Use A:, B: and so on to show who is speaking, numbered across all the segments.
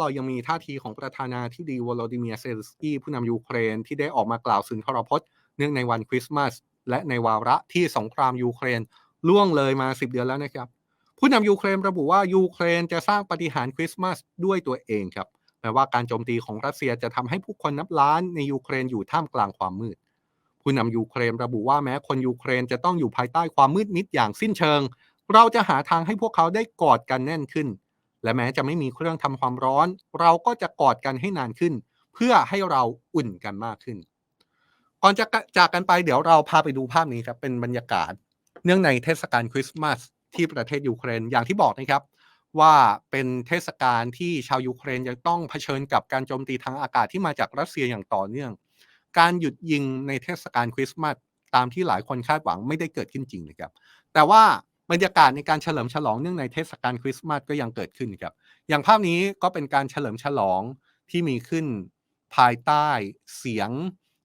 A: เรายังมีท่าทีของประธานาธิบดีวโลดิเมียเซเลสกี้ผู้นำยูเครนที่ได้ออกมากล่าวสุนทรพจน์ เนื่องในวันคริสต์มาสและในวาระที่สงครามยูเครนล่วงเลยมา 10 เดือนแล้วนะครับ ผู้นำยูเครนระบุว่ายูเครนจะสร้างปฏิหารคริสต์มาสด้วยตัวเองครับแม้ว่าการโจมตีของรัสเซียจะทำให้ผู้คนนับล้านในยูเครนอยู่ท่ามกลางความมืด ผู้นำยูเครนระบุว่าแม้คนยูเครนจะต้องอยู่ภายใต้ความมืดมิดอย่างสิ้นเชิง เราจะหาทางให้พวกเขาได้กอดกันแน่นขึ้น และแม้จะไม่มีเครื่องทำความร้อน เราก็จะกอดกันให้นานขึ้น เพื่อให้เราอุ่นกันมากขึ้น ก่อนจะจากกันไปเดี๋ยวเราพาไปดูภาพนี้ครับเป็นบรรยากาศ เนื่องในเทศกาลคริสต์มาสที่ประเทศยูเครนอย่างที่บอกนะครับ ว่าเป็นเทศกาลที่ชาวยูเครนยังต้องเผชิญกับการโจมตีทางอากาศที่มาจากรัสเซียอย่างต่อเนื่อง การหยุดยิงในเทศกาลคริสต์มาสตามที่หลายคนคาดหวังไม่ได้เกิดขึ้นจริงนะครับ แต่ว่า บรรยากาศในการเฉลิมฉลองเนื่องในเทศกาลคริสต์มาสก็ยังเกิดขึ้นครับ อย่างภาพนี้ก็เป็นการเฉลิมฉลองที่มีขึ้นภายใต้เสียง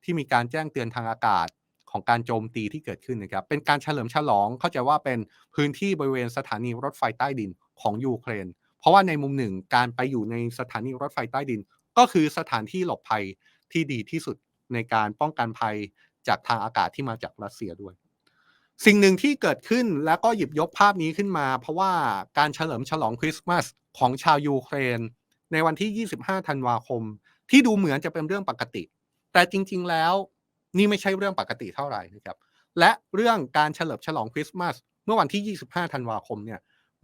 A: ที่มีการแจ้งเตือนทางอากาศของการโจมตีที่เกิดขึ้นนะครับ เป็นการเฉลิมฉลองเข้าใจว่าเป็นพื้นที่บริเวณสถานีรถไฟใต้ดินของยูเครน เพราะว่าในมุมหนึ่งการไปอยู่ในสถานีรถไฟใต้ดิน ก็คือสถานที่หลบภัยที่ดีที่สุดในการป้องกันภัยจากทางอากาศที่มาจากรัสเซียด้วย สิ่งหนึ่งที่เกิดขึ้นแล้วก็หยิบยกภาพนี้ขึ้นมา เพราะว่าการเฉลิมฉลองคริสต์มาสของชาวยูเครน ในวันที่ 25 ธันวาคม ที่ดูเหมือนจะเป็นเรื่องปกติ แต่จริง ๆ แล้วนี่ไม่ใช่เรื่องปกติเท่าไหร่นะครับและเรื่องการเฉลิมฉลองคริสต์มาสเมื่อวันที่ 25 ธันวาคมเนี่ย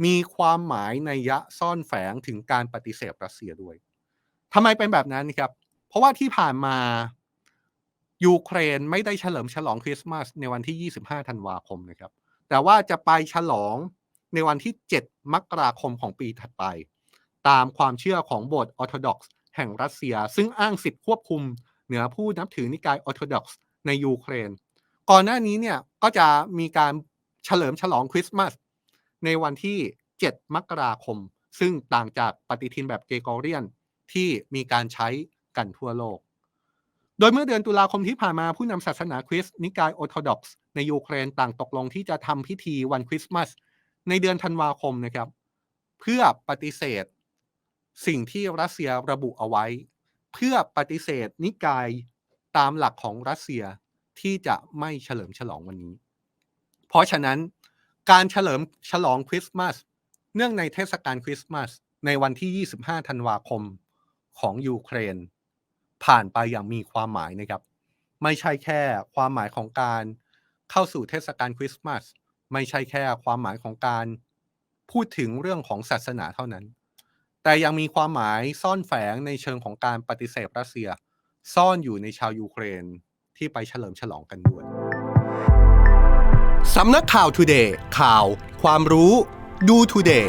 A: มีความหมายในยะซ่อนแฝงถึงการปฏิเสธรัสเซียด้วยทำไมเป็นแบบนั้นครับเพราะว่าที่ผ่านมา ยูเครนไม่ได้เฉลิมฉลองคริสต์มาสในวันที่ 25 ธันวาคมนะครับ แต่ว่าจะไปฉลองในวันที่ 7 มกราคมของปีถัดไป ตามความเชื่อของโบสถ์ออร์โธดอกซ์แห่งรัสเซีย ซึ่งอ้างสิทธิควบคุมเหนือผู้นับถือนิกายออร์โธดอกซ์ในยูเครน ก่อนหน้านี้เนี่ยก็จะมีการเฉลิมฉลองคริสต์มาสในวันที่ 7 มกราคม ซึ่งต่างจากปฏิทินแบบเกโกเรียนที่มีการใช้กันทั่วโลก โดยเมื่อเดือนตุลาคมที่ผ่านมาผู้นำศาสนาคริสต์นิกายออร์โธดอกซ์ในยูเครนต่างตกลงที่จะทำพิธีวันคริสต์มาสในเดือนธันวาคมนะครับ เพื่อปฏิเสธสิ่งที่รัสเซียระบุเอาไว้ เพื่อปฏิเสธนิกายตามหลักของรัสเซียที่จะไม่เฉลิมฉลองวันนี้ เพราะฉะนั้นการเฉลิมฉลองคริสต์มาสเนื่องในเทศกาลคริสต์มาสในวันที่ 25 ธันวาคมของยูเครน ผ่านไปอย่างมีความหมายนะครับ ไม่ใช่แค่ความหมายของการเข้าสู่เทศกาลคริสต์มาสไม่ใช่แค่ความหมายของการพูดถึงเรื่องของศาสนาเท่านั้น แต่ยังมีความหมายซ่อนแฝงในเชิงของการปฏิเสธรัสเซีย ซ่อนอยู่ในชาวยูเครนที่ไปเฉลิมฉลองกันด้วยสำนักข่าว Today ข่าว ความรู้ ดู Today